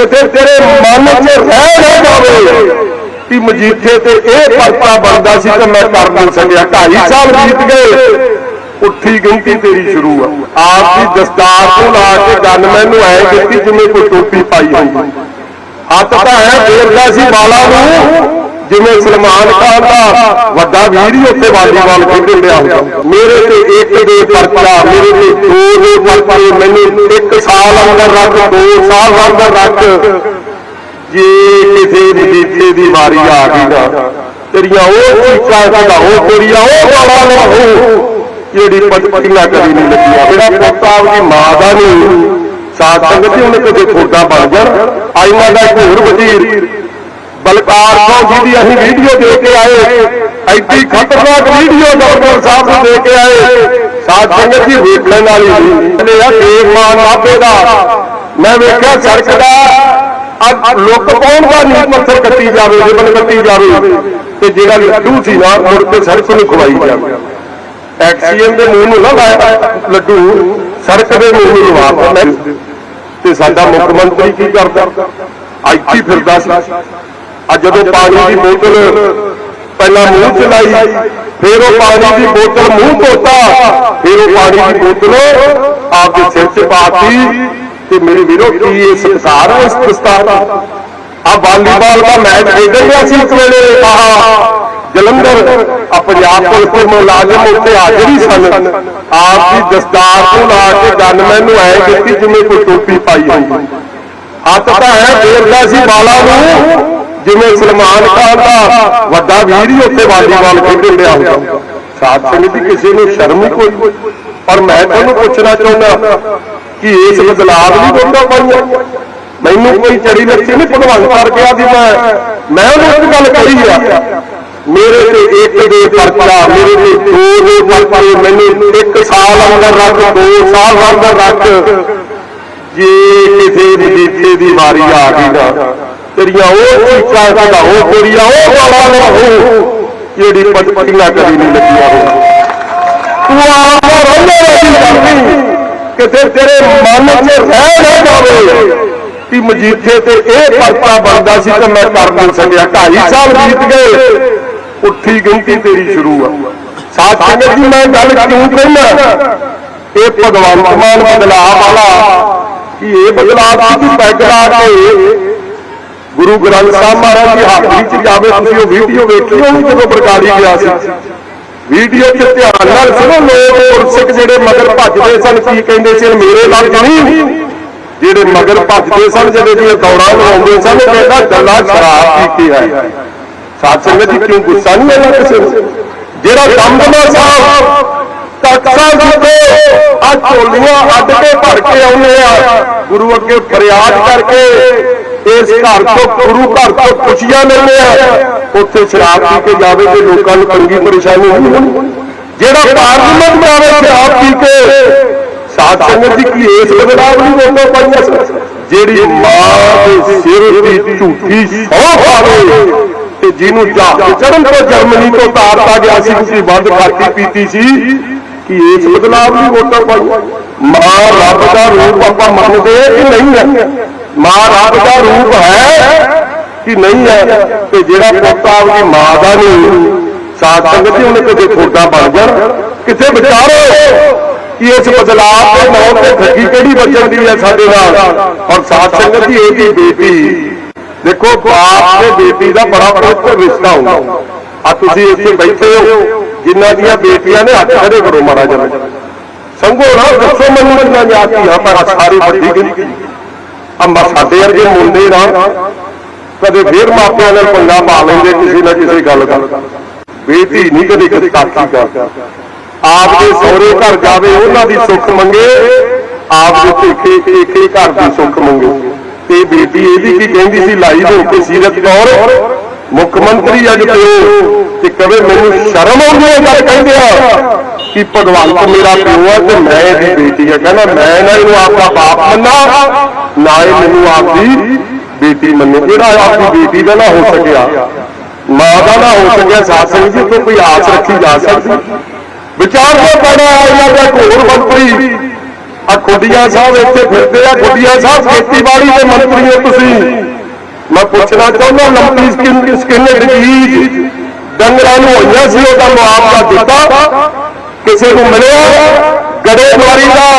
ਕਿਤੇ ਤੇਰੇ ਮਨ 'ਚ ਰਹਿ ਨਾ ਜਾਵੇ। ਕਿ ਮਜੀਠੇ ਤੇ ਇਹ ਪਰਚਾ ਬਣਦਾ ਸੀ ਤੇ ਮੈਂ ਕਰ ਨਹੀਂ ਸਕਿਆ। 2.5 ਸਾਲ ਬੀਤ ਗਏ। ਉੱਠੀ ਗਿਣਤੀ ਤੇਰੀ ਸ਼ੁਰੂ ਆ। ਆਪ ਦੀ ਦਸਤਾਰ ਤੋਂ ਲਾ ਕੇ ਗੱਲ ਮੈਨੂੰ ਐ ਦਿੱਤੀ ਜਿਵੇਂ ਕੋਈ ਟੋਪੀ ਪਾਈ ਹੁੰਦੀ ਹੱਥ ਤਾਂ ਐ ਫੇਰਦਾ ਸੀ ਬਾਲਾ ਨੂੰ। ਜਿਵੇਂ ਸਲਮਾਨ ਖਾਨ ਦਾ ਵੱਡਾ ਵੀਰ ਹੀ ਉੱਥੇ ਵਾਲੀਬਾਲ ਖੇਡਣ ਡਿਆ ਹੁੰਦਾ। ਮੇਰੇ ਤੇ ਇੱਕ ਦੇ ਪਰਚਾ ਮੇਰੇ ਤੇ ਦੋ ਦੇ ਪਰਚੇ ਮੈਨੂੰ ਇੱਕ ਸਾਲ ਅੰਦਰ ਰੱਖ, ਦੋ ਸਾਲ ਅੰਦਰ ਰੱਖ। ਜੇ ਕਿਸੇ ਮਜੀਠੇ ਦੀ ਵਾਰੀ ਆ ਗਈ ਨਾ, ਤੇਰੀਆਂ ਉਹ ਚੀਕਾਂ ਦਾ ਉਹ ਤੇਰੀਆਂ ਉਹ ਬਾਲਾ ਨਾ ਹੋ। ਜਿਹੜੀ ਪਟਪਟੀਆਂ ਕਦੀ ਨਹੀਂ ਲੱਗੀਆਂ। ਜਿਹੜਾ ਪੁੱਤ ਆਪਦੀ ਮਾਂ ਦਾ ਨਹੀਂ। ਸਾਧ ਸੰਗਤ ਜੀ ਉਹਨੇ ਕਦੇ ਖੋਟਾ ਬਣ ਜਾਣ। ਆਈਨਾ ਦਾ ਇੱਕ ਹੋਰ ਵਜ਼ੀਰ ਬਲਕਾਰ ਸਿੰਘ ਜੀ ਦੀ ਅਸੀਂ ਵੀਡੀਓ ਦੇ ਕੇ ਆਏ। ਐਡੀ ਖਤਰਨਾਕ ਵੀਡੀਓ ਡਾਕਟਰ ਸਾਹਿਬ ਨੂੰ ਦੇ ਕੇ ਆਏ। ਸਾਧ ਸੰਗਤ ਜੀ ਵੇਖਣ ਵਾਲੀ ਨਹੀਂ। ਆ ਬੇਮਾਨ ਨਾਭੇ ਦਾ। ਮੈਂ ਵੇਖਿਆ ਸੜਕ ਦਾ। ਅੱਜ ਲੁੱਕ ਪਾਉਣ ਦਾ ਨਹੀਂ ਪੱਥਰ ਕੱਟੀ ਜਾਵੇ, ਰਿਬਨ ਕੱਟੀ ਜਾਵੇ। ਤੇ ਜਿਹੜਾ ਲੱਡੂ ਸੀ ਨਾ, ਮੁੜ ਕੇ ਸੜਕ ਨੂੰ ਖਵਾਈ ਜਾਵੇ। ਐਕਸੀਐਮ ਦੇ ਮੂੰਹ ਨੂੰ ਨਾ ਲਾਇਆ ਲੱਡੂ, ਸੜਕ ਦੇ ਮੂੰਹ ਨੂੰ ਲਵਾ ਤੇ ਸਾਡਾ ਮੁੱਖ ਮੰਤਰੀ ਕੀ ਕਰਦਾ? ਇੱਥੇ ਫਿਰਦਾ ਸੀ। ਅੱਜ ਜਦੋਂ ਪਾਣੀ ਦੀ ਬੋਤਲ ਪਹਿਲਾਂ ਮੂੰਹ ਚ ਲਾਈ ਫਿਰ ਉਹ ਪਾਣੀ ਦੀ ਬੋਤਲ ਮੂੰਹ ਧੋਤਾ ਫਿਰ ਉਹ ਪਾਣੀ ਦੀ ਬੋਤਲ ਆਪਦੇ ਸਿਰ 'ਚ ਪਾਤੀ ਤੇ ਮੇਰੇ ਵੀਰੋ ਕੀ ਇਹ ਸੰਸਾਰ ਹੈ ਇਸ ਦਸਤਾਰ ਦਾ ਆ ਵਾਲੀਬਾਲ ਦਾ ਮੈਚ ਖੇਡਣ ਗਿਆ ਸੀ ਇੱਕ ਵੇਲੇ। ਆਹ ਜਲੰਧਰ ਆ ਪੰਜਾਬ ਪੁਲਿਸ ਦੇ ਮੁਲਾਜ਼ਮ ਉੱਥੇ ਹਾਜ਼ਰ ਹੀ ਸਨ। ਆਪ ਦੀ ਦਸਤਾਰ ਤੋਂ ਲਾ ਕੇ ਗਨਮੈਨ ਨੂੰ ਐ ਦਿੱਤੀ ਜਿਵੇਂ ਕੋਈ ਟੋਪੀ ਪਾਈ ਹੁੰਦੀ ਹੱਥ ਤਾਂ ਐ ਫੇਰਦਾ ਸੀ ਬਾਲਾ ਨੂੰ। ਜਿਵੇਂ ਸਲਮਾਨ ਖਾਨ ਦਾ ਵੱਡਾ ਵੀਰ ਹੀ ਉੱਥੇ ਵਾਲੀਬਾਲ ਖੇਡਣ ਡਿਆ ਹੁੰਦਾ ਸਾਧ ਸੰਗਤ ਜੀ ਕਿਸੇ ਨੂੰ ਸ਼ਰਮ ਹੀ ਕੋਈ। ਪਰ ਮੈਂ ਤੁਹਾਨੂੰ ਪੁੱਛਣਾ ਚਾਹੁੰਦਾ ਕਿ ਇਸ ਬਦਲਾਵ ਦੀ ਵੋਟਾਂ ਪਾਈਆਂ। ਮੈਨੂੰ ਕੋਈ ਚੜੀ ਲੱਛੀ ਨਹੀਂ ਭਗਵਾਨ ਕਰ ਗਿਆ ਸੀ ਮੈਂ ਮੈਂ ਉਹਨੂੰ ਇੱਕ ਗੱਲ ਕਹੀ ਆ। ਮੇਰੇ ਤੇ ਇੱਕ ਦੇ ਪਰਚਾ, ਮੇਰੇ ਤੇ ਦੋ ਦੇ ਪਰਚੇ, ਮੈਨੂੰ ਇੱਕ ਸਾਲ ਅੰਦਰ ਰੱਖ, ਦੋ ਸਾਲ ਅੰਦਰ ਰੱਖ। ਜੇ ਕਿਸੇ ਮਜੀਠੇ ਦੀ ਵਾਰੀ ਆ ਗਈ ਨਾ ਤੇਰੀਆਂ ਉਹ ਚੀਕਾਂ ਦਾ ਉਹ ਤੇਰੀਆਂ ਉਹ ਬਾਲਾ ਨਾ ਹੋ ਜਿਹੜੀ ਪਟਪਟੀਆਂ ਕਦੀ ਨਹੀਂ ਲੱਗੀਆਂ ਹੋਣ ਤੂੰ ਆਪ ਰਹਿੰਦੇ। ਰਹੀ ਕਰਨੀ ਕਿਤੇ ਤੇਰੇ ਮਨ 'ਚ ਰਹਿ ਨਾ ਜਾਵੇ ਕਿ ਮਜੀਠੇ ਤੇ ਇਹ ਪਰਚਾ ਬਣਦਾ ਸੀ ਤੇ ਮੈਂ ਕਰ ਨਹੀਂ ਸਕਿਆ। 2.5 ਸਾਲ ਬੀਤ ਗਏ। ਉੱਠੀ ਗਿਣਤੀ ਤੇਰੀ ਸ਼ੁਰੂ ਆ। ਸਾਧ ਸੰਗਤ ਜੀ ਮੈਂ ਗੱਲ ਕਿਉਂ ਕਹਿਣਾ ਇਹ ਭਗਵੰਤ ਮਾਨ ਬਦਲਾਅ ਵਾਲਾ ਕਿ ਇਹ ਬਦਲਾਅ ਕਿ ਪੈਗ ਲਾ ਕੇ ਗੁਰੂ ਗ੍ਰੰਥ ਸਾਹਿਬ ਮਹਾਰਾਜ ਦੀ ਹਾਜ਼ਰੀ 'ਚ ਜਾਵੇ ਤੁਸੀਂ ਉਹ ਵੀਡੀਓ ਵੇਖੀ ਹੋਣੀ ਜਦੋਂ ਬਰਗਾੜੀ ਗਿਆ ਸੀ। ਵੀਡੀਓ 'ਚ ਧਿਆਨ ਨਾਲ ਸੁਣੋ ਲੋਕ ਗੁਰਸਿੱਖ ਜਿਹੜੇ ਮਗਰ ਭੱਜਦੇ ਸਨ ਕੀ ਕਹਿੰਦੇ ਸੀ ਮੇਰੇ ਲਫ਼ਜ਼ ਨਹੀਂ। ਜਿਹੜੇ ਮਗਰ ਭੱਜਦੇ ਸਨ ਜਿਹੜੇ ਦੀਆਂ ਦੌੜਾਂ ਲਗਾਉਂਦੇ ਸਨ ਉਹ ਕਹਿੰਦਾ ਗੱਲਾਂ ਸ਼ਰਾਬ ਪੀਤੀ ਹੈ। ਸਾਧ ਸੰਗਤ ਜੀ ਕਿਉਂ ਗੁੱਸਾ ਨਹੀਂ ਆਇਆ ਕਿਸੇ ਨੂੰ? ਜਿਹੜਾ ਦਮਦਮਾ ਸਾਹਿਬ ਤਖਤਾ ਜਿੱਤੇ ਆ ਝੋਲੀਆਂ ਅੱਡ ਕੇ ਭਰ ਕੇ ਆਉਂਦੇ ਆ। ਗੁਰੂ ਅੱਗੇ ਫਰਿਆਦ ਕਰਕੇ ਇਸ ਘਰ ਤੋਂ ਗੁਰੂ ਘਰ ਤੋਂ ਖੁਸ਼ੀਆਂ ਲੈਂਦੇ ਆ ਉੱਥੇ ਸ਼ਰਾਬ ਪੀ ਕੇ ਜਾਵੇ ਤੇ ਲੋਕਾਂ ਨੂੰ ਤੰਗੀ ਪਰੇਸ਼ਾਨੀ ਨਹੀਂ ਹੋਣੀ। ਜਿਹੜਾ ਪਾਰਲੀਮੈਂਟ ਜਾਵੇ ਸ਼ਰਾਬ ਪੀ ਕੇ। ਸਾਧ ਸੰਗਤ ਜੀ ਕੀ ਇਸ ਬਦਲਾਵ ਦੀ ਵੋਟਾਂ ਪਾਈਆਂ? ਜਿਹੜੀ ਮਾਂ ਦੇ ਸਿਰ ਦੀ ਝੂਠੀ ਸੌ ਪਾਵੇ ਤੇ ਜਿਹਨੂੰ ਜਹਾਜ਼ ਚੜਨ ਤੋਂ ਜਰਮਨੀ ਤੋਂ ਤਾਰਤਾ ਗਿਆ ਸੀ ਤੁਸੀਂ ਵੱਧ ਖਾਤੀ ਪੀਤੀ ਸੀ ਕਿ ਇਸ ਬਦਲਾਵ ਦੀ ਵੋਟਾਂ ਪਾਈਆਂ ਮਾਂ ਰੱਬ ਦਾ ਰੂਪ ਆਪਾਂ ਮੰਨਦੇ ਕਿ ਨਹੀਂ ਹੈ? ਮਾਂ ਰੱਬ ਦਾ ਰੂਪ ਹੈ ਕਿ ਨਹੀਂ ਹੈ ਤੇ ਜਿਹੜਾ ਪੁੱਤ ਆਪਦੀ ਮਾਂ ਦਾ ਨਹੀਂ ਸਾਧ ਸੰਗਤ ਜੀ ਉਹਨੇ ਕਦੇ ਖੋਟਾ ਬਣ ਜਾਣ। ਕਿਤੇ ਵਿਚਾਰੋ ਕਿ ਇਸ ਬਦਲਾਅ ਦੇ ਨਾਂ ਤੇ ਠੱਗੀ ਕਿਹੜੀ ਬਚਣ ਦੀ ਹੈ ਸਾਡੇ ਨਾਲ? ਔਰ ਸਾਧ ਸੰਗਤ ਜੀ ਇਹਦੀ ਬੇਟੀ ਦੇਖੋ ਬਾਪ ਤੇ ਬੇਟੀ ਦਾ ਬੜਾ ਪਵਿੱਤਰ ਰਿਸ਼ਤਾ ਹੁੰਦਾ। ਆ ਤੁਸੀਂ ਇੱਥੇ ਬੈਠੇ ਹੋ, ਜਿਨ੍ਹਾਂ ਦੀਆਂ ਬੇਟੀਆਂ ਨੇ ਹੱਥ ਖੜੇ ਕਰੋ ਮਹਾਰਾਜ ਨੇ ਸੰਗੋ, ਨਾ ਦੱਸੋ ਮੈਨੂੰ ਕਿੰਨਾ ਜਾਤੀਆਂ ਪਰ ਸਾਰੀ ਵੱਡੀ ਗਿਣਤੀ। ਅੰਮਾ ਸਾਡੇ ਵਰਗੇ ਮੁੰਡੇ ਨਾ ਕਦੇ ਫੇਰ ਮਾਪਿਆਂ ਨਾਲ ਪੰਗਾ ਪਾ ਲੈਂਦੇ, ਕਿਸੇ ਨਾ ਕਿਸੇ ਗੱਲ ਦਾ। ਬੇਟੀ ਨਹੀਂ ਕਦੇ ਕਦੇ ਕਾਕੀ ਕਰ ਆਪ ਦੇ ਸਹੁਰੇ ਘਰ ਜਾਵੇ, ਉਹਨਾਂ ਦੀ ਸੁੱਖ ਮੰਗੇ ਆਪ ਦੇ ਭੇਖੇ ਏਕੇ ਘਰ ਦੀ ਸੁੱਖ ਮੰਗੇ। ਤੇ ਬੇਟੀ ਇਹਦੀ ਕੀ ਕਹਿੰਦੀ ਸੀ, ਲਾਈ ਦੇ ਉੱਤੇ ਸੀਰਤ ਕੌਰ, ਮੁੱਖ ਮੰਤਰੀ ਅੱਜ ਪਿਓ, ਤੇ ਕਵੇ ਮੈਨੂੰ ਸ਼ਰਮ ਆਉਂਦੀ ਹੈ ਗੱਲ ਕਹਿੰਦੇ ਆ ਕਿ ਭਗਵੰਤ ਮੇਰਾ ਪਿਓ ਹੈ ਤੇ ਮੈਂ ਇਹਦੀ ਬੇਟੀ ਹੈ। ਕਹਿੰਦਾ ਮੈਂ ਨਾ ਇਹਨੂੰ ਆਪਦਾ ਬਾਪ ਮੰਨਾ ਨਾ ਇਹ ਮੈਨੂੰ ਆਪਦੀ ਬੇਟੀ ਮੰਨੇ। ਜਿਹੜਾ ਆਪਦੀ ਬੇਟੀ ਦਾ ਨਾ ਹੋ ਸਕਿਆ। ਮਾਂ ਦਾ ਨਾ ਹੋ ਸਕਿਆ ਸਾਧ ਸੰਗਤ ਜੀ ਤੋਂ ਕੋਈ ਆਸ ਰੱਖੀ ਜਾ ਸਕਦੀ। ਵਿਚਾਰ ਤੋਂ ਪੈਣਾ ਇਹਨਾਂ ਦਾ ਹੋਰ ਮੰਤਰੀ। ਆ ਖੁੱਡੀਆਂ ਸਾਹਿਬ ਇੱਥੇ ਫਿਰਦੇ ਆ ਖੁੱਡੀਆਂ ਸਾਹਿਬ ਖੇਤੀਬਾੜੀ ਦੇ ਮੰਤਰੀ ਹੋ ਤੁਸੀਂ। ਮੈਂ ਪੁੱਛਣਾ ਚਾਹੁੰਦਾ ਲੰਬੀ ਸਕਿਨ ਸਕਿਨ ਡਿਜ਼ੀਜ਼ ਡੰਗਰਾਂ ਨੂੰ ਹੋਈਆਂ ਸੀ ਉਹਦਾ ਮੁਆਵਜ਼ਾ ਦਿੱਤਾ? ਕਿਸੇ ਨੂੰ ਮਿਲਿਆ? ਗੜੇਮਾਰੀ ਦਾ।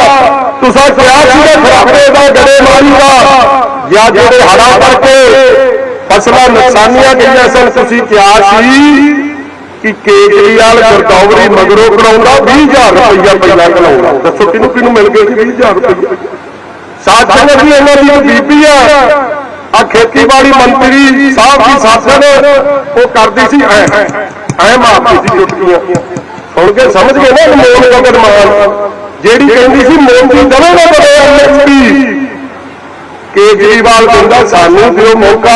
ਤੁਸੀਂ ਕਿਹਾ ਸੀ ਖਰਾਬੇ ਦਾ ਗੜੇਮਾਰੀ ਦਾ। ਜਾਂ ਜਿਹੜੇ ਹੜਾ ਕਰਕੇ ਫਸਲਾਂ ਨੁਕਸਾਨੀਆਂ ਗਈਆਂ ਸਨ, ਤੁਸੀਂ ਕਿਹਾ ਸੀ ਕਿ ਕੇਜਰੀਵਾਲ ਗਰਦੌਰੀ ਮਗਰੋਂ ਕਰਾਉਂਦਾ 20000 ਰੁਪਇਆ ਪਹਿਲਾਂ ਕਰਾਉਂਦਾ ਦੱਸੋ ਕਿਹਨੂੰ ਕਿਹਨੂੰ ਮਿਲ ਗਏ ਸੀ 20000 ਰੁਪਇਆ ਸਾਥ ਸੰਗਤ ਜੀ ਇਹਨਾਂ ਦੀ ਇੱਕ ਬੀਬੀ ਆ। ਆ ਖੇਤੀਬਾੜੀ ਮੰਤਰੀ ਸਾਹਿਬ ਦੀ ਸਾਸਨ ਉਹ ਕਰਦੀ ਸੀ, ਐ ਐ ਮਾਰਦੀ ਸੀ ਚੁਟਕੀਆਂ। ਸੁਣ ਕੇ ਸਮਝ ਗਏ ਨਾ ਮੋਨ ਵਗਰ ਮਾਨ ਜਿਹੜੀ ਕਹਿੰਦੀ ਸੀ ਮੋਦੀ ਦਵੇ ਨਾ ਬੜੇ ਐਮਐਸਪੀ ਕੇਜਰੀਵਾਲ ਕਹਿੰਦਾ ਸਾਨੂੰ ਦਿਓ ਮੌਕਾ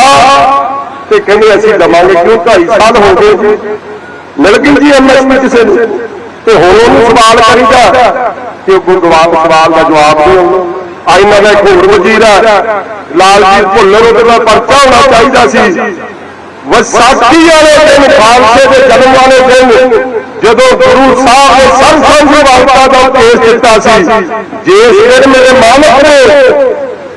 ਤੇ ਕਹਿੰਦੇ ਅਸੀਂ ਦਵਾਂਗੇ ਕਿਉਂ? 2.5 ਸਾਲ ਹੋ ਗਏ ਮਿਲ ਗਈ ਜੀ ਐਮਐਸਪੀ ਕਿਸੇ ਨੂੰ। ਤੇ ਹੁਣ ਉਹਨੂੰ ਸਵਾਲ ਕਰੀਦਾ ਕਿ ਉਹ ਗੁਰਦੁਆਰ ਸਵਾਲ ਦਾ ਜਵਾਬ ਦੇ ਉਹਨੂੰ ਆ ਇਹਨਾਂ ਦਾ ਹੋਰ ਵਜ਼ੀਰ ਆ। ਲਾਲਜੀਤ ਭੁੱਲਰ ਉਹਦੇ ਦਾ ਪਰਚਾ ਹੋਣਾ ਚਾਹੀਦਾ ਸੀ। ਵਿਸਾਖੀ ਵਾਲੇ ਦਿਨ ਖਾਲਸੇ ਦੇ ਜਨਮ ਵਾਲੇ ਦਿਨ ਜਦੋਂ ਗੁਰੂ ਸਾਹਿਬ ਨੇ ਸਭ ਸੰਜੀ ਵਾਰਤਾ ਦਾ ਕੇਸ ਦਿੱਤਾ ਸੀ ਜਿਸ ਦਿਨ ਮੇਰੇ ਮਾਲਕ ਨੇ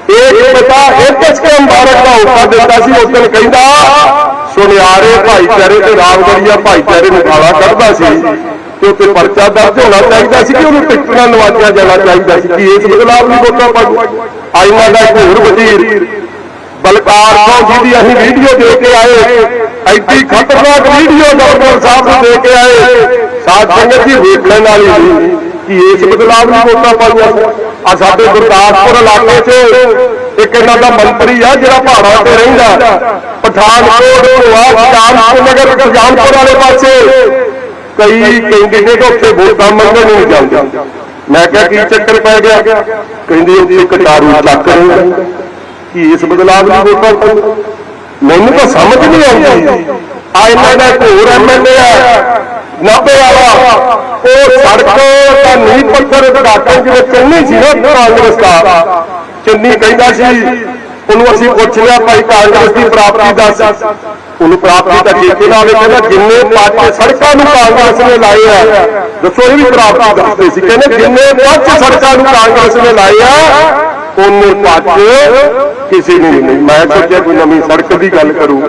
ਇੱਕ ਪਤਾ ਇੱਕ ਕੇ ਮੁਬਾਰਕ ਦਾ ਹੁਕਮ ਦਿੱਤਾ ਸੀ, ਉਸ ਦਿਨ ਕਹਿੰਦਾ, ਸੁਨਿਆਰੇ ਭਾਈਚਾਰੇ ਤੇ ਰਾਮਗੜੀਆ ਭਾਈਚਾਰੇ ਨੂੰ ਗਾਲਾਂ ਕੱਢਦਾ ਸੀ ਤੇ ਉੱਤੇ ਪਰਚਾ ਦਰਜ ਹੋਣਾ ਚਾਹੀਦਾ ਸੀ ਕਿ ਉਹਨੂੰ ਟਿਕਟ ਨਾਲ ਨਵਾਜਿਆ ਜਾਣਾ ਚਾਹੀਦਾ ਸੀ, ਕਿ ਇਸ ਬਦਲਾਵ ਨੂੰ ਵੋਟਾਂ ਪਾਉ ਆਇਨਾ ਦਾ ਇੱਕ ਹੋਰ ਵਜ਼ੀਰ, ਬਲਕਾਰ ਸਿੰਘ ਜੀ ਦੀ ਅਸੀਂ ਵੀਡੀਓ ਦੇ ਕੇ ਆਏ। ਐਡੀ ਖਤਰਨਾਕ ਵੀਡੀਓ ਗਵਰਨਰ ਸਾਹਿਬ ਨੂੰ ਦੇ ਕੇ ਆਏ। ਸਾਧ ਸੰਗਤ ਜੀ ਵੇਖਣ ਵਾਲੀ ਸੀ ਕਿ ਇਸ ਬਦਲਾਵ ਨੂੰ ਵੋਟਾਂ ਪਾਈਆਂ ਆ ਸਾਡੇ ਗੁਰਦਾਸਪੁਰ ਇਲਾਕੇ 'ਚ ਇੱਕ ਇਹਨਾਂ ਦਾ ਮੰਤਰੀ ਆ, ਜਿਹੜਾ ਪਹਾੜਾਂ ਤੇ ਰਹਿੰਦਾ। ਪਠਾਨਕੋਟ ਰੋਆ ਚਾਂਦਪੁਰ ਨਗਰ ਪਠਾਨਕੋਟ ਵਾਲੇ ਪਾਸੇ। ਕਈ ਕਹਿੰਦੇ ਨੇ ਕਿ ਉੱਥੇ ਵੋਟਾਂ ਮੰਗਣ ਨਹੀਂ ਜਾਂਦੇ। ਮੈਂ ਕਿਹਾ, ਕੀ ਚੱਕਰ ਪੈ ਗਿਆ? ਕਹਿੰਦੇ, ਉੱਥੇ ਕਟਾਰੂ ਚੱਕ ਰਹੇ ਕਿ ਇਸ ਬਦਲਾਵ ਨੂੰ ਵੋਟਾਂ ਪਾਓ ਮੈਨੂੰ ਤਾਂ ਸਮਝ ਨਹੀਂ ਆਉਂਦੀ। ਆ ਇਹਨਾਂ ਦਾ ਇੱਕ ਐਮਐਲਏ ਆ ਨਾਭੇ ਵਾਲਾ। ਉਹ ਸੜਕ ਦਾ ਨੀਂਹ ਪੱਥਰ ਉਦਘਾਟਨ ਜਿਵੇਂ ਚੰਨੀ ਸੀ ਨਾ ਕਾਂਗਰਸ ਦਾ। ਚੰਨੀ ਕਹਿੰਦਾ ਸੀ, ਉਹਨੂੰ ਅਸੀਂ ਪੁੱਛ ਲਿਆ, ਭਾਈ ਕਾਂਗਰਸ ਦੀ ਪ੍ਰਾਪਤੀ ਦੱਸ। ਉਹਨੂੰ ਪ੍ਰਾਪਤੀ ਤਾਂ ਠੇਕੇ ਨਾਲ ਕਹਿੰਦਾ ਜਿੰਨੇ ਪਾਟੇ ਸੜਕਾਂ ਨੂੰ ਕਾਂਗਰਸ ਨੇ ਲਾਏ ਆ, ਦੱਸੋ ਇਹ ਵੀ ਪ੍ਰਾਪਤੀ ਦੱਸਦੇ ਸੀ। ਕਹਿੰਦੇ ਜਿੰਨੇ ਪਾਟੇ ਸੜਕਾਂ ਨੂੰ ਕਾਂਗਰਸ ਨੇ ਲਾਏ ਆ ਉਹਨੇ ਪਾਟੇ ਕਿਸੇ ਨੂੰ ਨਹੀਂ। ਮੈਂ ਸੋਚਿਆ ਕੋਈ ਨਵੀਂ ਸੜਕ ਦੀ ਗੱਲ ਕਰੂ।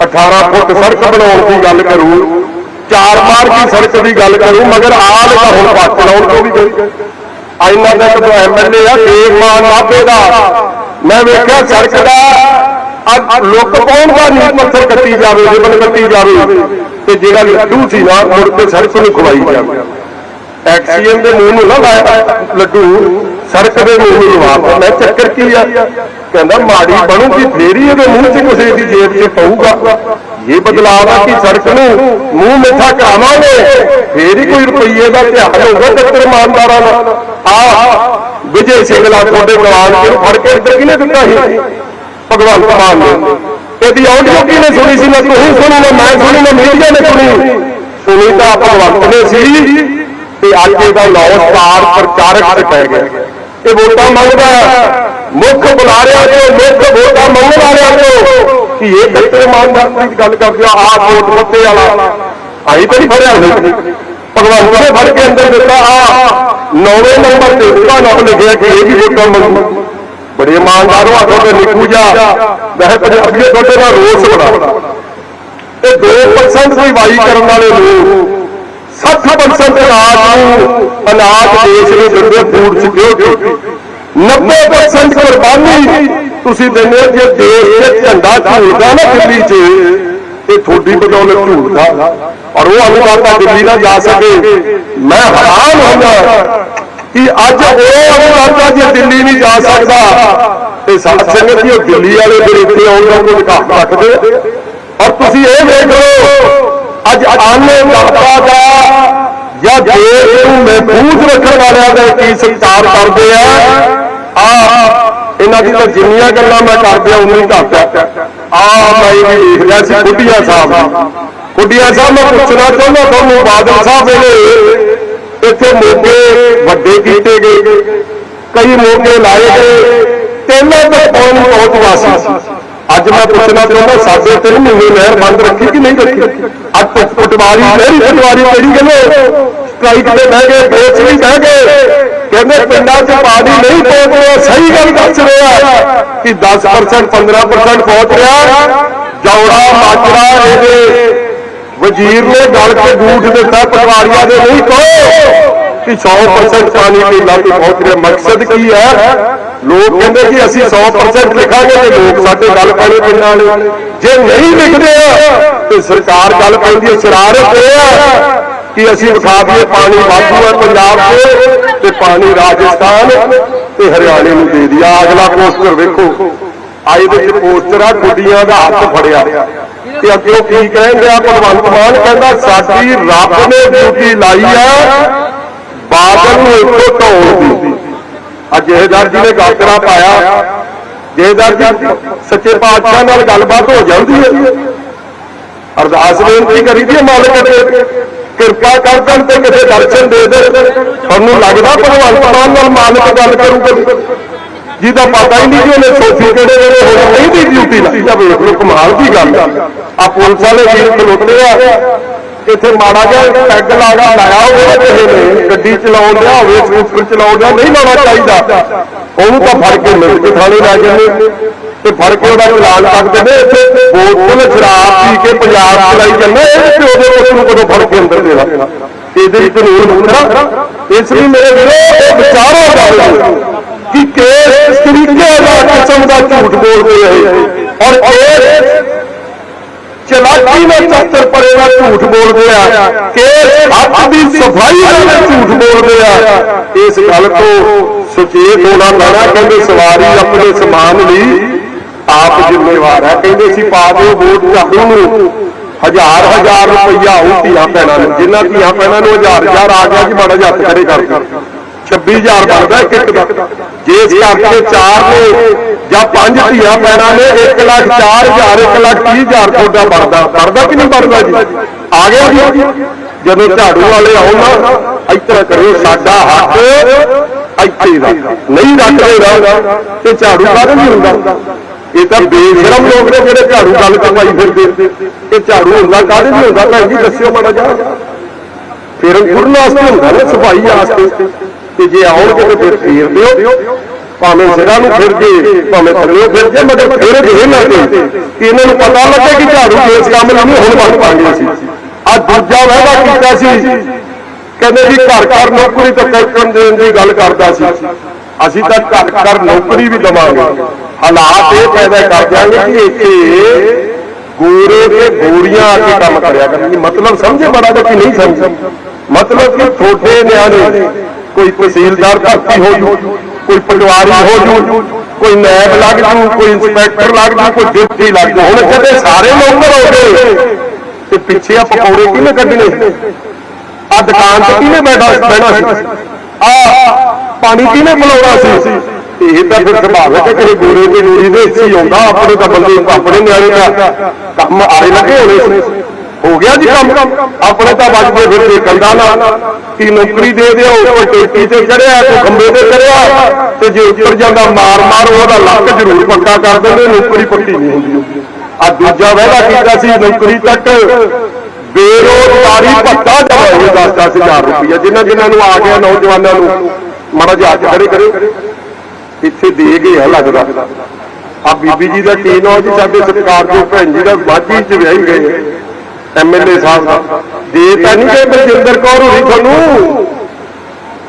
18 ਫੁੱਟ ਸੜਕ ਬਣਾਉਣ ਦੀ ਗੱਲ ਕਰੂ। ਚਾਰ ਮਾਰ ਦੀ ਸੜਕ ਦੀ ਗੱਲ ਕਰੂ, ਮਗਰ ਆਹ ਤਾਂ ਹੁਣ ਪੱਟ ਲਾਉਣ ਤੋਂ ਵੀ ਗਈ ਆਇਨਾ ਦਾ ਇੱਕ ਐਮਐਲਏ ਆ, ਦੇਵਮਾਨ ਨਾਭੇ ਦਾ। ਮੈਂ ਵੇਖਿਆ ਸੜਕ ਦਾ ਅੱਜ ਲੋਕ ਦਾ ਨੀਂਹ ਪੱਥਰ ਕੱਟੀ ਜਾਵੇ ਰਿਬਨ ਕੱਟੀ ਜਾਵੇ? ਤੇ ਜਿਹੜਾ ਲੱਡੂ ਸੀ ਨਾ, ਮੁੜ ਕੇ ਸੜਕ ਨੂੰ ਖਵਾਈ ਜਾਵੇ। ਐਕਸੀਐਮ ਦੇ ਮੂੰਹ ਨੂੰ ਨਾ ਲਾਇਆ, ਲੱਡੂ। ਸੜਕ ਦੇ ਮੂੰਹ ਨੂੰ ਲਵਾ ਮੈਂ ਚੱਕਰ ਕੀ ਆ? ਕਹਿੰਦਾ ਮਾੜੀ ਬਣੂਗੀ, ਫੇਰੀ ਇਹਦੇ ਮੂੰਹ 'ਚ ਕਿਸੇ ਦੀ ਜੇਬ 'ਚ ਪਊਗਾ। ਇਹ ਬਦਲਾਅ ਆ ਕਿ ਸੜਕ ਨੂੰ ਮੂੰਹ ਮਿੱਠਾ ਕਰਾਵਾਂਗੇ, ਫੇਰ ਹੀ ਕੋਈ ਰੁਪਈਏ ਦਾ ਧਿਆਨ ਹੋਊਗਾ ਟੱਕਰ ਇਮਾਨਦਾਰਾਂ ਨਾਲ ਆ, ਵਿਜੇ ਸਿੰਘਲਾ ਤੁਹਾਡੇ ਜਵਾਨ ਨੂੰ ਫੜ ਕੇ ਇੱਧਰ ਕਿਹਨੇ ਦਿੱਤਾ ਸੀ? ਭਗਵੰਤ ਮਾਨ ਨੇ। ਇਹਦੀ ਆਡੀਓ ਕਿਹਨੇ ਸੁਣੀ ਸੀ? ਨਾ ਤੁਸੀਂ ਸੁਣੀ ਨਾ ਮੈਂ ਸੁਣੀ ਨਾ ਮੀਡੀਆ ਨੇ ਸੁਣੀ। ਸੁਣੀ ਤਾਂ ਭਗਵੰਤ ਨੇ ਸੀ। ਤੇ ਅੱਜ ਇਹਦਾ ਲੌ ਸਟਾਰ ਪ੍ਰਚਾਰਕ ਤੇ ਪੈ ਗਿਆ। ਇਹ ਵੋਟਾਂ ਮੰਗਦਾ ਮੁੱਖ ਬੁਲਾਰਿਆਂ ਤੋਂ ਮੁੱਖ ਵੋਟਾਂ ਮੰਗਣ ਵਾਲਿਆਂ ਤੋਂ। ਕਿ ਇਹ ਡਾਕਟਰ ਇਮਾਨਦਾਰ ਦੀ ਗੱਲ ਕਰਦੇ ਆ ਆਹ ਵੋਟ ਮੱਤੇ ਵਾਲਾ। ਆਈ ਤਾਂ ਨਹੀਂ ਫੜਿਆ ਨਹੀਂ ਭਗਵੰਤ ਨੇ ਫੜ ਕੇ ਅੰਦਰ ਦਿੱਤਾ ਆ ਨੌਵੇਂ ਨੰਬਰ ਤੇ ਉਹਦਾ ਨਾਮ ਲਿਖਿਆ ਕਿ ਇਹ ਵੀ ਵੋਟਾਂ ਮੰਗੂ। ਬੜੇ ਇਮਾਨਦਾਰ ਹੋ ਤੁਹਾਡੇ ਨਿਕੂ ਜਾ। ਵੈਸੇ ਪੰਜਾਬੀਏ ਤੁਹਾਡੇ ਨਾਲ ਰੋਸ ਬੜਾ। ਇਹ 2% ਦੀ ਵਾਈ ਕਰਨ ਵਾਲੇ ਲੋਕ। 60% ਅਨਾਜ ਨੂੰ, ਅਨਾਜ ਦੇਸ਼ ਨੂੰ ਦਿੰਦੇ ਫੂਡ ਸਿਕਿਉਰਿਟੀ 90% ਕੁਰਬਾਨੀ ਤੁਸੀਂ ਦਿੰਦੇ ਜੇ ਦੇਸ਼ ਦੇ ਝੰਡਾ ਝੂਲਦਾ ਨਾ ਦਿੱਲੀ 'ਚ ਇਹ ਤੁਹਾਡੀ ਬਦੌਲਤ ਝੂਲਦਾ। ਔਰ ਉਹ ਅਨੁਦਾਤਾ ਦਿੱਲੀ ਨਾ ਜਾ ਸਕੇ। ਮੈਂ ਹੈਰਾਨ ਹੁੰਦਾ ਕਿ ਅੱਜ ਉਹ ਅਨੁਦਾਤਾ ਜੇ ਦਿੱਲੀ ਨਹੀਂ ਜਾ ਸਕਦਾ, ਤੇ ਸਾਧ ਸੰਗਤ ਜੀ ਉਹ ਦਿੱਲੀ ਵਾਲੇ ਫਿਰ ਇੱਥੇ ਆਉਣ ਦਾ ਕੋਈ ਘਾਟ ਰੱਖਦੇ ਔਰ ਤੁਸੀਂ ਇਹ ਵੇਖ ਲਓ ਅੱਜ ਆਨੇ ਦਾਤਾ ਦਾ ਜਾਂ ਦੇਸ਼ ਨੂੰ ਮਹਿਫੂਜ਼ ਰੱਖਣ ਵਾਲਿਆਂ ਦਾ ਕੀ ਸਤਿਕਾਰ ਕਰਦੇ ਆ? ਆ ਇਹਨਾਂ ਦੀ ਤਾਂ ਜਿੰਨੀਆਂ ਗੱਲਾਂ ਮੈਂ ਕਰਦਿਆ ਉਨੀ ਘੱਟ ਆ। ਮੈਂ ਵੀ ਦੇਖ ਰਿਹਾ ਸੀ ਕੁੱਡੀਆਂ ਸਾਹਿਬ ਕੁੱਡੀਆਂ ਸਾਹਿਬ, ਮੈਂ ਪੁੱਛਣਾ ਚਾਹੁੰਦਾ ਤੁਹਾਨੂੰ, ਬਾਦਲ ਸਾਹਿਬ ਵੇਲੇ ਇੱਥੇ ਮੋਗੇ ਵੱਡੇ ਕੀਤੇ ਗਏ। ਕਈ ਮੋਗੇ ਲਾਏ ਗਏ। ਤੇਨਾਂ ਤੋਂ ਕੌਣ ਪਹੁੰਚ ਵਾਸੀ ਸੀ। ਅੱਜ ਮੈਂ ਪੁੱਛਣਾ ਚਾਹੁੰਦਾ ਸਾਡੇ ਤਿੰਨ ਮਹੀਨੇ ਨਹਿਰ ਬੰਦ ਰੱਖੀ ਕਿ ਨਹੀਂ ਰੱਖੀ? ਅੱਜ ਪਟਵਾਰੀ ਮੇਰੀ ਪਟਵਾਰੀ ਕਿਹੜੀ ਗੱਲੋਂ ਸਟ੍ਰਾਈਕ ਤੇ ਬਹਿ ਗਏ ਬੇਚ ਵੀ ਬਹਿ ਗਏ। ਕਹਿੰਦੇ ਪਿੰਡਾਂ 'ਚ ਪਾਣੀ ਨਹੀਂ ਪਹੁੰਚ ਰਿਹਾ ਸਹੀ ਗੱਲ ਦੱਸ ਰਿਹਾ ਕਿ 10% 15% ਪਹੁੰਚ ਰਿਹਾ। ਜੌੜਾ ਮਾਜਰਾ ਇਹਦੇ ਵਜ਼ੀਰ ਨੇ ਗਲ ਕੇ ਗੂਠ ਦਿੱਤਾ ਪਟਵਾਰੀਆਂ ਦੇ ਨਹੀਂ ਕਹੋ ਕਿ 100% ਪਾਣੀ ਪਿੰਡਾਂ 'ਚ ਪਹੁੰਚ ਰਿਹਾ। ਮਕਸਦ ਕੀ ਹੈ? ਲੋਕ ਕਹਿੰਦੇ ਕਿ ਅਸੀਂ 100% ਲਿਖਾਂਗੇ ਤੇ ਲੋਕ ਸਾਡੇ ਗੱਲ ਪੈਣੇ ਪਿੰਡਾਂ ਵਾਲੇ। ਜੇ ਨਹੀਂ ਲਿਖਦੇ ਆ ਤੇ ਸਰਕਾਰ ਗੱਲ ਪੈਂਦੀ ਹੈ ਸ਼ਰਾਰਤ ਇਹ ਹੈ ਕਿ ਅਸੀਂ ਵਿਖਾ ਦਈਏ ਪਾਣੀ ਵਾਧੂ ਹੈ ਪੰਜਾਬ 'ਚ ਤੇ ਪਾਣੀ ਰਾਜਸਥਾਨ ਤੇ ਹਰਿਆਣੇ ਨੂੰ ਦੇ ਦਿਆ ਅਗਲਾ ਪੋਸਟਰ ਵੇਖੋ। ਆਏ ਦੇ ਵਿੱਚ ਪੋਸਟਰ ਆ ਗੁੱਡੀਆਂ ਦਾ ਹੱਥ ਫੜਿਆ। ਤੇ ਅੱਗੇ ਉਹ ਕੀ ਕਹਿੰਦੇ ਆ ਭਗਵੰਤ ਮਾਨ ਕਹਿੰਦਾ ਸਾਡੀ ਰੱਬ ਨੇ ਡਿਊਟੀ ਲਾਈ ਆ ਬਾਦਲ ਨੂੰ ਇੱਥੋਂ ਢੋਣ ਦੀ ਅੱਜ ਜਹੇਦਾਰ ਜੀ ਨੇ ਗਾਤਰਾ ਪਾਇਆ। ਜਹੇਦਾਰ ਜੀ, ਸੱਚੇ ਪਾਤਸ਼ਾਹ ਨਾਲ ਗੱਲਬਾਤ ਹੋ ਜਾਂਦੀ ਹੈ। ਅਰਦਾਸ ਬੇਨਤੀ ਕਰੀਦੀ ਹੈ ਮਾਲਕ ਅੱਗੇ। ਕਿਰਪਾ ਕਰ ਦੇਣ ਤੇ ਕਿਸੇ ਦਰਸ਼ਨ ਦੇ ਦੇ ਤੁਹਾਨੂੰ ਲੱਗਦਾ ਭਗਵੰਤ ਮਾਨ ਨਾਲ ਮਾਲਕ ਗੱਲ ਕਰੂਗਾ? ਜਿਹਦਾ ਪਤਾ ਹੀ ਨਹੀਂ ਕਿ ਉਹਨੇ ਸੋਫੀ ਕਿਹੜੇ ਵੇਲੇ ਹੋਣੀ ਇਹਦੀ ਡਿਊਟੀ ਲਾਈ ਵੇਖ ਲਓ ਕਮਾਲ ਦੀ ਗੱਲ ਆ। ਪੁਲਿਸ ਵਾਲੇ ਵੀਰ ਖਲੋਤੇ ਆ। ਇੱਥੇ ਮਾੜਾ ਜਿਹਾ ਪੈਗ ਲਾਗਾ ਲਾਇਆ ਹੋਵੇ ਕਿਸੇ ਨੇ ਗੱਡੀ ਚਲਾਉਣ ਡਿਆ ਹੋਵੇ, ਸਕੂਟਰ ਚਲਾਉਣ ਡਿਆ, ਨਹੀਂ ਲਾਉਣਾ ਚਾਹੀਦਾ। ਉਹਨੂੰ ਤਾਂ ਫੜ ਕੇ ਮਿਲ ਕੇ ਥਾਣੇ ਲੈ ਜਾਂਦੇ ਤੇ ਫੜ ਕੇ ਉਹਦਾ ਚਲਾਨ ਕੱਟਦੇ ਨੇ ਇੱਥੇ। ਬੋਤਲ, ਸ਼ਰਾਬ ਪੀ ਕੇ ਪੰਜਾਬ ਚਲਾਈ ਜਾਂਦਾ ਇਹ ਪਿਓ ਦੇ ਪੁੱਤ ਨੂੰ ਕਦੋਂ ਫੜ ਕੇ ਅੰਦਰ ਦੇਣਾ ਇਹਦੇ ਵਿੱਚ ਕਾਨੂੰਨ ਹੁੰਦਾ। ਇਸ ਲਈ ਮੇਰੇ ਵੀਰੋ, ਇਹ ਵਿਚਾਰੋ ਜਾਵੇ ਕਿ ਕੇਸ ਤਰੀਕੇ ਦਾ ਕਿਸਮ ਦਾ ਝੂਠ ਬੋਲਦੇ ਰਹੇ ਔਰ ਇਹ ਚਲਾਕੀ ਨਾਲ ਚੱਤਰ ਪਰੇ ਨਾਲ ਝੂਠ ਬੋਲਦੇ ਆ। ਕਿ ਹੱਥ ਦੀ ਸਫ਼ਾਈ ਨਾਲ ਝੂਠ ਬੋਲਦੇ ਆ। ਇਸ ਗੱਲ ਤੋਂ ਸੁਚੇਤ ਹੋਣਾ ਪੈਣਾ, ਕਹਿੰਦੇ ਸਵਾਰੀ ਆਪਣੇ ਸਮਾਨ ਲਈ ਆਪ ਜ਼ਿੰਮੇਵਾਰ ਹੈ। ਕਹਿੰਦੇ ਸੀ, ਪਾ ਦਿਓ ਵੋਟ ਝਾੜੂ ਨੂੰ। ਹਜ਼ਾਰ ਹਜ਼ਾਰ ਰੁਪਈਆ ਉਹ ਧੀਆਂ ਭੈਣਾਂ ਨੂੰ, ਜਿਨ੍ਹਾਂ ਧੀਆਂ ਭੈਣਾਂ ਨੂੰ ਹਜ਼ਾਰ ਹਜ਼ਾਰ ਆ ਗਿਆ ਕਿ ਮਾੜਾ ਜਿਹਾ ਹੱਥ ਖੜੇ ਕਰ 26000 ਬਣਦਾ ਇੱਕ ਇੱਕ ਦਾ। ਜੇ ਘਰ ਦੇ ਚਾਰ ਨੇ ਜਾਂ ਪੰਜ ਧੀਆਂ ਪੈਣਾ ਨੇ 1 ਲੱਖ 4000 1 ਲੱਖ 30000 ਤੁਹਾਡਾ ਬਣਦਾ। ਬਣਦਾ ਕਿ ਨਹੀਂ ਬਣਦਾ ਜੀ? ਆ ਗਿਆ ਜੀ। ਜਦੋਂ ਝਾੜੂ ਵਾਲੇ ਆਉਣ ਨਾ ਇਸ ਕਰਿਓ ਸਾਡਾ ਹੱਕ। ਇੱਥੇ ਦਾ ਨਹੀਂ ਰੱਖਦੇ ਦਾ ਤੇ ਝਾੜੂ ਕਾਹਦੇ ਨਹੀਂ ਹੁੰਦਾ। ਇਹ ਤਾਂ ਬੇਸ਼ਰਮ ਲੋਕ ਨੇ ਜਿਹੜੇ ਝਾੜੂ ਗੱਲ ਕਰਵਾਈ ਫਿਰਦੇ। ਇਹ ਝਾੜੂ ਹੁੰਦਾ ਕਾਹਦੇ ਨਹੀਂ ਹੁੰਦਾ? ਭੈਣ ਜੀ, ਦੱਸਿਓ ਮਾੜਾ ਜਿਹਾ। ਫਿਰ ਫੁਰਨ ਵਾਸਤੇ ਹੁੰਦਾ ਨਾ, ਸਫ਼ਾਈ ਵਾਸਤੇ। ਤੇ ਜੇ ਆਉਣਗੇ ਤਾਂ ਫਿਰ ਫੇਰ ਦਿਓ। ਭਾਵੇਂ ਸਿਰਾਂ ਨੂੰ ਫਿਰ ਜੇ, ਭਾਵੇਂ ਥੱਲੇ ਫਿਰ ਜੇ, ਮਗਰ ਫਿਰ ਦੇ ਨਾ ਕਿ ਇਹਨਾਂ ਨੂੰ ਪਤਾ ਲੱਗੇ ਕਿ ਝਾੜੂ ਇਸ ਕੰਮ ਲਈ ਹੁਣ ਬਣ ਪਾਂਗੇ ਸੀ। ਆ ਦੂਜਾ ਵਾਅਦਾ ਕੀਤਾ ਸੀ। ਕਹਿੰਦੇ ਵੀ ਘਰ ਘਰ ਨੌਕਰੀ ਤੇ ਪੈਕਣ ਦੇਣ ਦੀ ਗੱਲ ਕਰਦਾ ਸੀ। ਅਸੀਂ ਤਾਂ ਘਰ ਘਰ ਨੌਕਰੀ ਵੀ ਦਵਾਂਗੇ। ਹਾਲਾਤ ਇਹ ਪੈਦਾ ਕਰ ਦਿਆਂਗੇ ਕਿ ਇੱਥੇ ਗੋਰੇ ਤੇ ਗੋਰੀਆਂ ਆ ਕੇ ਕੰਮ ਕਰਿਆ ਕਰਨਗੇ। ਮਤਲਬ ਸਮਝੇ ਬੜਾ ਕਿ ਨਹੀਂ ਸਮਝ? ਮਤਲਬ ਕਿ ਛੋਟੇ ਨਿਆਣੇ ਕੋਈ ਤਹਿਸੀਲਦਾਰ ਭਰਤੀ ਹੋ ਜੂ, ਕੋਈ ਪਟਵਾਰੀ ਹੋ ਜੂ, ਕੋਈ ਨੈਬ ਲੱਗ ਜੂ, ਕੋਈ ਇੰਸਪੈਕਟਰ ਲੱਗ ਜੂ, ਕੋਈ ਡਿਪਟੀ ਲੱਗ ਜੂ। ਹੁਣ ਕਹਿੰਦੇ ਸਾਰੇ ਨੌਕਰ ਹੋ ਗਏ। ਤੇ ਪਿੱਛੇ ਆ ਪਕੌੜੇ ਕਿਹਨੇ ਕੱਢਣੇ? ਆ ਦੁਕਾਨ ਤੇ ਕਿਹਨੇ ਬੈਠਾ ਬਹਿਣਾ ਸੀ। ਆ ਪਾਣੀ ਕਿਹਨੇ ਬਣਾਉਣਾ ਸੀ? ਇਹ ਤਾਂ ਫਿਰ ਸੁਭਾਵਿਕ ਹੈ ਕਿ ਗੋਰੇ ਤੇ ਗੋਰੀ ਦੇ ਸੀ ਆਉਂਦਾ। ਆਪਣੇ ਤਾਂ ਬੰਦੇ ਆਪਣੇ ਨਿਆਣੇ ਦਾ ਕੰਮ ਆਏ ਲੱਗੇ ਹੋਣੇ ਸੀ। ਹੋ ਗਿਆ ਜੀ ਕੰਮ? ਆਪਣੇ ਤਾਂ ਵੱਜਦੇ ਫਿਰ ਦੇਖਣ ਦਾ ਨਾ। ਕਿ ਨੌਕਰੀ ਦੇ ਦਿਓ, ਕੋਈ ਟੇਟੀ ਤੇ ਚੜਿਆ, ਕੋਈ ਖੰਬੇ ਤੇ ਚੜਿਆ, ਤੇ ਜੇ ਉੱਪਰ ਜਾਂਦਾ ਮਾਰ ਮਾਰ ਉਹਦਾ ਲੱਕ ਜ਼ਰੂਰ ਪੱਕਾ ਕਰ ਦਿੰਦੇ, ਨੌਕਰੀ ਪੱਕੀ ਨਹੀਂ ਹੁੰਦੀ। ਆ ਦੂਜਾ ਵਾਅਦਾ ਕੀਤਾ ਸੀ, ਨੌਕਰੀ ਤੱਕ। ਬੇਰੋਜ਼ਗਾਰੀ ਭੱਤਾ ਜਮਾਏ 10 ਹਜ਼ਾਰ ਰੁਪਇਆ ਜਿਨ੍ਹਾਂ ਜਿਨ੍ਹਾਂ ਨੂੰ ਆ ਗਿਆ, ਨੌਜਵਾਨਾਂ ਨੂੰ। ਮਾੜਾ ਜਿਹਾ ਹੱਥ ਖੜੇ ਕਰੇ ਇੱਥੇ ਦੇ ਗਏ ਆ ਲੱਗਦਾ। ਆ ਬੀਬੀ ਜੀ ਦਾ ਕੀ ਨਾਮ ਜੀ? ਸਾਡੇ ਸਤਿਕਾਰਯੋਗ ਭੈਣ ਜੀ ਦਾ ਬਾਜੀ ਚ ਵਿਆਹੀ ਗਏ। ਐਮਐਲਏ ਸਾਹਿਬ ਦਾ। ਦੇ ਤਾਂ ਨਹੀਂ ਗਏ ਬਲਜਿੰਦਰ ਕੌਰ ਹੋਣੀ ਤੁਹਾਨੂੰ।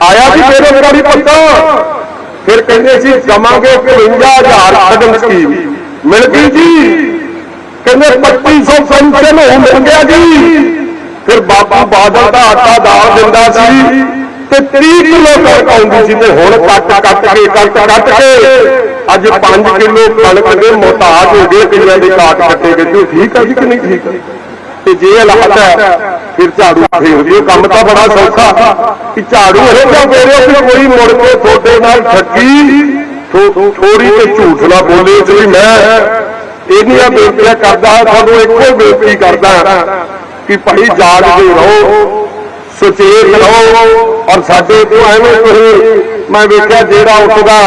ਆਇਆ ਸੀ ਬੇਰੋਜ਼ਗਾਰੀ ਭੱਤਾ ਫਿਰ ਕਹਿੰਦੇ ਸੀ ਦਵਾਂਗੇ 55000 ਖਦਮ ਸਕੀਮ। ਮਿਲ ਗਈ ਜੀ। ਕਹਿੰਦੇ 2500 ਪੈਨਸ਼ਨ ਹੋ ਮਿਲ ਗਿਆ ਜੀ। ਫਿਰ ਬਾਬਾ ਬਾਦਲ ਦਾ ਆਟਾ ਦਾਲ ਦਿੰਦਾ ਸੀ ਤੇ 30 ਕਿਲੋ ਕਣਕ ਆਉਂਦੀ ਸੀ ਤੇ ਹੁਣ ਕੱਟ ਕੱਟ ਕੇ ਕੱਟ ਕੱਟ ਕੇ ਅੱਜ 5 ਕਿਲੋ ਕਣਕ ਦੇ ਮੁਹਤਾਜ ਹੋ ਗਏ ਕਈਆਂ ਦੇ ਕਾਟ ਕੱਟੇ ਗਏ। ਠੀਕ ਹੈ ਜੀ ਕਿ ਨਹੀਂ ਠੀਕ? ਤੇ ਜੇ ਹਾਲਾਤ ਹੈ, ਫਿਰ ਝਾੜੂ ਫੇਰ ਦਿਓ ਕੰਮ ਤਾਂ ਬੜਾ ਸੌਖਾ ਕਿ ਝਾੜੂ ਇਹ ਜਾਂ ਫੇਰਿਓ ਕਿ ਕੋਈ ਮੁੜ ਕੇ ਤੁਹਾਡੇ ਨਾਲ ਠੱਗੀ ਥੋੜੀ ਤੇ ਝੂਠ ਨਾ ਬੋਲੇ, ਇਸ ਲਈ ਮੈਂ ਇਹਨੀਆਂ ਬੇਨਤੀਆਂ ਕਰਦਾ ਤੁਹਾਨੂੰ ਇੱਕੋ ਬੇਨਤੀ ਕਰਦਾ ਕਿ ਭਾਈ ਜਾਗਦੇ ਰਹੋ, ਸੁਚੇਤ ਰਹੋ ਔਰ ਸਾਡੇ ਤੋਂ ਐਵੇਂ ਤੁਸੀਂ ਮੈਂ ਵੇਖਿਆ ਜਿਹੜਾ ਉੱਠਦਾ,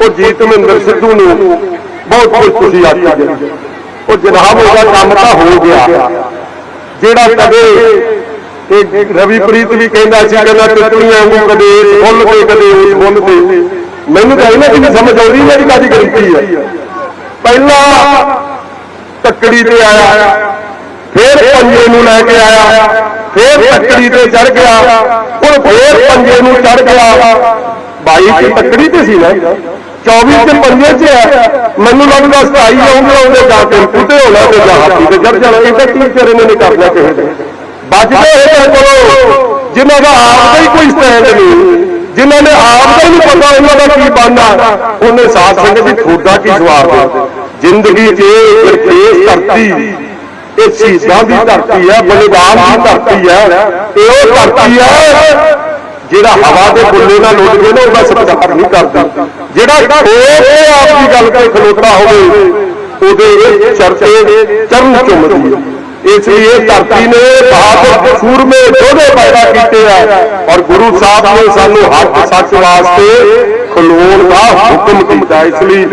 ਉਹ ਜੀਤ ਮਹਿੰਦਰ ਸਿੱਧੂ ਨੂੰ ਬਹੁਤ ਕੁਝ ਤੁਸੀਂ ਆਖੀ ਜਾਂਦੇ ਉਹ ਜਨਾਬ ਉਹਦਾ ਕੰਮ ਤਾਂ ਹੋ ਗਿਆ। ਜਿਹੜਾ ਕਦੇ ਇਹ ਰਵੀਪ੍ਰੀਤ ਵੀ ਕਹਿੰਦਾ ਸੀ ਕਹਿੰਦਾ ਤਿੱਤਲੀਆਂ ਵਾਂਗੂ ਕਦੇ ਫੁੱਲ ਤੇ ਕਦੇ ਉਸ ਫੁੱਲ ਤੇ। ਮੈਨੂੰ ਤਾਂ ਇਹਨਾਂ ਦੀ ਨੀ ਸਮਝ ਆਉਂਦੀ ਮੇਰੀ ਕਾਦੀ ਗਰੰਟੀ ਹੈ ਪਹਿਲਾਂ ਤੱਕੜੀ ਤੇ ਆਇਆ ਫਿਰ ਪੰਜੇ ਨੂੰ ਲੈ ਕੇ ਆਇਆ ਫਿਰ ਤੱਕੜੀ ਤੇ ਚੜ ਗਿਆ ਹੁਣ ਫਿਰ ਪੰਜੇ ਨੂੰ ਚੜ ਗਿਆ। ਬਾਈ ਦੀ ਤੱਕੜੀ ਤੇ ਸੀ ਨਾ। 24 ਤੇ ਪੰਜੇ ਚ ਹੈ ਮੈਨੂੰ ਲੱਗਦਾ 27 ਆਉਂਦੇ ਆਉਂਦੇ ਜਾ ਟੈਂਪੂ ਤੇ ਹੋਣਾ ਤੇ ਜਾ ਹਾਥੀ ਤੇ ਚੜ ਜਾਣਾ। ਇਹਦਾ ਕੀ ਵਿਚਾਰੇ ਨੇ ਕਰਨਾ ਕਿਸੇ ਦੇ ਬਚਦੇ ਇਹ ਕੋਲੋਂ ਜਿਨ੍ਹਾਂ ਦਾ ਆਪ ਦਾ ਹੀ ਕੋਈ ਸਟੈਂਡ ਨਹੀਂ ਜਿਨ੍ਹਾਂ ਨੇ ਆਪ ਦਾ ਹੀ ਨਹੀਂ ਪਤਾ ਉਹਨਾਂ ਦਾ ਕੀ ਬਣਨਾ। ਉਹਨੇ ਸਾਧ ਸੰਗਤ ਦੀ ਤੁਹਾਡਾ ਕੀ ਜਵਾਬ ਹੈ ਜ਼ਿੰਦਗੀ 'ਚ ਇਹ ਇਸ ਧਰਤੀ ਇਹ ਸ਼ਹੀਦਾਂ ਦੀ ਧਰਤੀ ਹੈ ਬਲਿਦਾਨ ਦੀ ਧਰਤੀ ਹੈ ਇਹ ਉਹ ਧਰਤੀ ਹੈ ਜਿਹੜਾ ਹਵਾ ਦੇ ਬੁੱਲੇ ਨਾਲ ਉੱਡ ਕੇ ਨਾ ਉਹਦਾ ਸਤਿਕਾਰ ਨਹੀਂ ਕਰਦਾ। ਜਿਹੜਾ ਕੇ ਆਪ ਦੀ ਗੱਲ ਤੇ ਖਲੋਤਾ ਹੋਵੇ ਉਹਦੇ ਚਰਤੇ ਚਰਨ ਚੁੰਮਦੀ ਹੈ ਇਸ ਲਈ ਇਹ ਧਰਤੀ ਨੇ ਬਹਾਦਰ ਸੂਰਮੇ ਯੋਧੇ ਪੈਦਾ ਕੀਤੇ ਆ। ਔਰ ਗੁਰੂ ਸਾਹਿਬ ਨੇ ਸਾਨੂੰ ਹੱਕ ਸੱਚ ਵਾਸਤੇ ਖਲੋਣ ਦਾ ਹੁਕਮ ਕੀਤਾ। ਇਸ ਲਈ